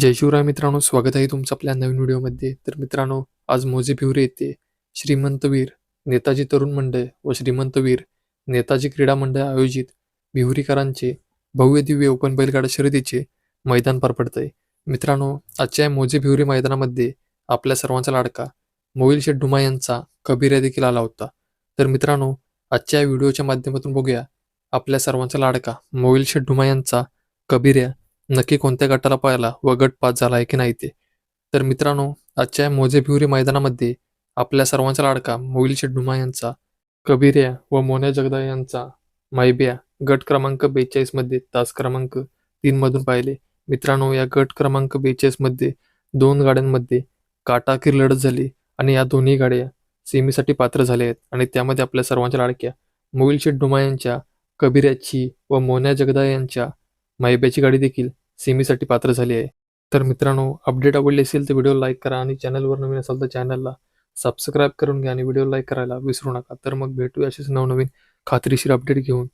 जय शिवराय मित्रांनो स्वागत आहे तुमचं आपल्या नवीन व्हिडिओमध्ये. तर मित्रांनो आज मोजे भिवरे येथे श्रीमंतवीर नेताजी तरुण मंडळ व श्रीमंतवीर नेताजी क्रीडा मंडळ आयोजित भिवरीकरांचे भव्य दिव्य ओपन बैलगाडा शर्यतीचे मैदान पार पडतंय. मित्रांनो आजच्या या मोजे भिवरे मैदानामध्ये आपल्या सर्वांचा लाडका मोईल शेठ डुमा यांचा कबीरा देखील आला होता. तर मित्रांनो आजच्या या व्हिडिओच्या माध्यमातून बघूया आपल्या सर्वांचा लाडका मोईल शेठ डुमा यांचा कबीर्या नक्की कोणत्या गटाला पाहायला व गट पास झाला आहे की नाही ते. तर मित्रांनो आजच्या मोजे भिवरी मैदानामध्ये आपल्या सर्वांचा लाडका मोहिल शेठ डुमा यांचा कबीर्या व मोन्या जगदा यांचा मायब्या गट क्रमांक बेचाळीसमध्ये तास क्रमांक तीन मधून पाहिले. मित्रांनो या गट क्रमांक बेचाळीसमध्ये दोन गाड्यांमध्ये काटाकीर लढत झाली आणि या दोन्ही गाड्या सेमीसाठी पात्र झाल्या आहेत आणि त्यामध्ये आपल्या सर्वांच्या लाडक्या मोहिल शेट यांच्या कबीर्याची व मोन्या जगदा यांच्या मायब्याची गाडी देखील सेमीसाठी पात्र झाली आहे. तर मित्रांनो अपडेट आवडली असेल तर व्हिडिओ लाईक करा आणि चॅनलवर नवीन असाल तर चॅनलला सबस्क्राईब करून घ्या आणि व्हिडिओ लाईक करायला विसरू नका. तर मग भेटूया असेच नवनवीन खात्रीशीर अपडेट घेऊन.